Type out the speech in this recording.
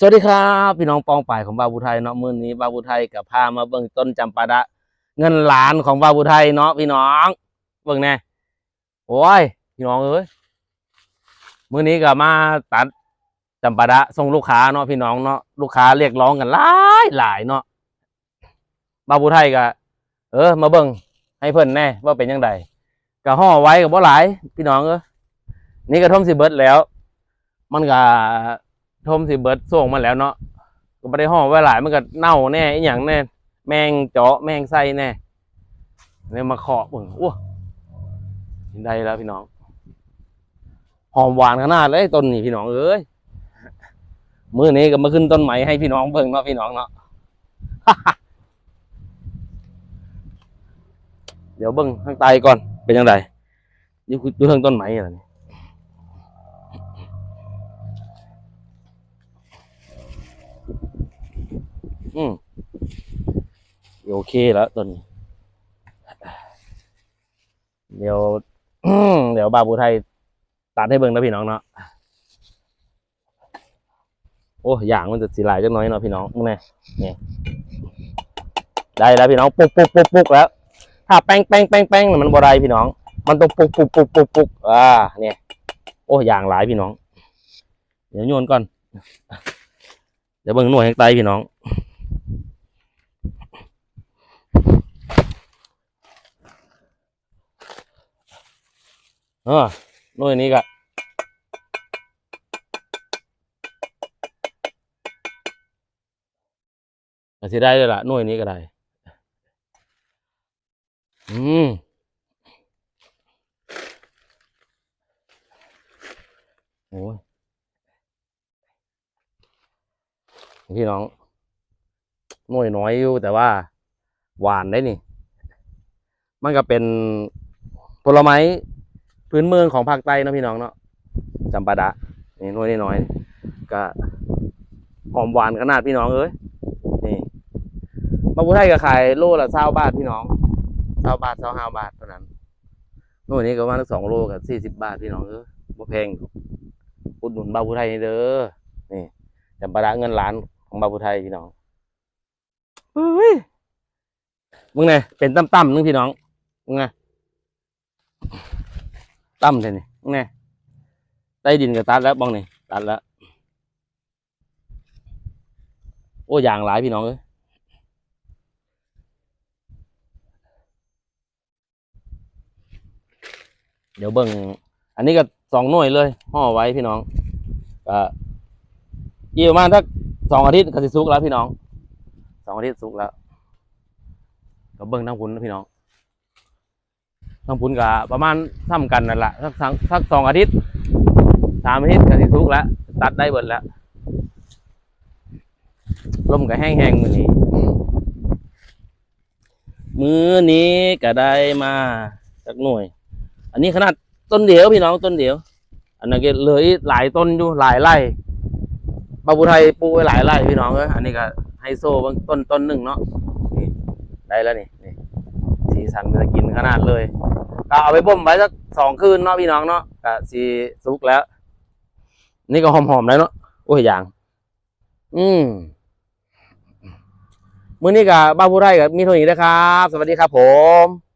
สวัสดีครับพี่น้องปองป่ายของบาวบุไทยเนาะมื้อนี้บาวบุไทยกับพามาเบิ่งต้นจำปาดะ เงินล้านของบาวบุไทยเนาะพี่น้องเบิ่งแน่โอ้ยพี่น้องเอ้ยมื้อนี้ก็มาตัดจำปาดะส่งลูกค้าเนาะพี่น้องเนาะลูกค้าเรียกร้องกันหลายหลายเนาะบาวบุไทยก็เออ มาเบิ่งให้เพิ่นแน่ว่าเป็นยังไงก็ห่อไว้กับบ่หลาย พี่น้องเอ้ยนี่กระท่อมสิเบิดแล้ว มันก็ ทมสิเบิร์ดส่งมาแล้วเนาะก็ไม่ได้ห่อไว้หลายมันก็เน่าแน่อีหยังแน่ แมงเจาะแมงไส้แน่เนี่ยมาเคาะเบิ่งอ้วได้แล้วพี่น้อง หอมหวานขนาดเลยต้นนี้พี่น้องเอ้ยมื้อนี้ก็มาขึ้นต้นไม้ให้พี่น้องเบิ่งเนาะพี่น้องเนาะเดี๋ยวเบิ่งข้างใต้ก่อนเป็นยังไงอยู่อยู่ทางต้นไม้อะไรนี่ อืมโอเคแล้วตอนนี้ เดี๋ยว เดี๋ยวบาบูไทยตัดให้เบิ่งนะพี่น้องเนาะโอ้อย่างมันจะสีลายจักน้อยเนาะพี่น้องมึงไงนี่ได้แล้วพี่น้องปุกปุกปุกปุกแล้ว ถ้าแป้งแป้งแป้งแป้งมันบ่ได้พี่น้อง มันต้องปุกปุกปุกปุกปุกอ่า เนี่ย โอ้อย่างหลายพี่น้อง เดี๋ยวโยนก่อน เดี๋ยวเบิ่งหน่วยแห่งไตพี่น้อง เออหน่วยนี้ก็ก็สิได้เลยล่ะหน่วยนี้ก็ได้ อืมโอ้ยพี่น้อง หน่วยน้อยอยู่แต่ว่า หวานได้นี่ มันก็เป็นผลไม้ พื้นเมืองของภาคใต้นะพี่น้องเนาะจำปาดะนี่น้อยน้อยก็หอมหวานขนาดพี่น้องเอ้ยนี่มาบุไทยก็ขายโลละเศร้าบาทพี่น้องเศร้าบาทเศร้าห้าบาทเท่านั้นโน่นนี้ก็ประมาสองโลกับสี่สิบบาทพี่น้องเอ้ยบ่แพงอุดหนุนบาบุไทยนี่เด้อนี่จำปาดะเงินล้านของบาบุไทยพี่น้องเฮ้ยมึงไงเป็นตั้มๆนึงพี่น้องมึงไง ตั้มเลยนี่แน่ใต้ดินก็ตัดแล้วบ้องนี่ตัดแล้ว โอ้ยางหลายพี่น้องเอ้ยเดี๋ยวเบิ่งอันนี้ก็สองหน่วยเลยห่อไว้พี่น้องก็ยี่ประมาณสักสองอาทิตย์ก็สิสุกแล้วพี่น้องสองอาทิตย์สุกแล้วก็เบิ่งทั้งคุณนะพี่น้อง ทั้งพุนกับประมาณทำกันนั่นแหละสักสักสักสองอาทิตย์สามอาทิตย์ก็สิทุกแล้วตัดได้เบิดแล้วลมก็แห้งๆมือนี้ มือนี้ก็ได้มาสักหน่วย อันนี้ขนาดต้นเดียวพี่น้องต้นเดียว อันนั้นก็เหลยหลายต้นอยู่หลายไร่บาบูไทยปูไว้หลายไร่พี่น้องเอ้ยอันนี้ก็ไฮโซบางต้นต้นหนึ่งเนาะนี่ได้แล้วนี่นี่สีสันมันจะกินขนาดเลย ก็เอาไปบ่มไว้สักสองคืนเนาะพี่น้องเนาะก็สีสุกแล้ว นี่ก็หอมๆแล้วเนาะโอ้ยอย่าง อืมมื้อนี้กับบ้าผู้ไร่กับมีเท่านี้นะครับ สวัสดีครับผม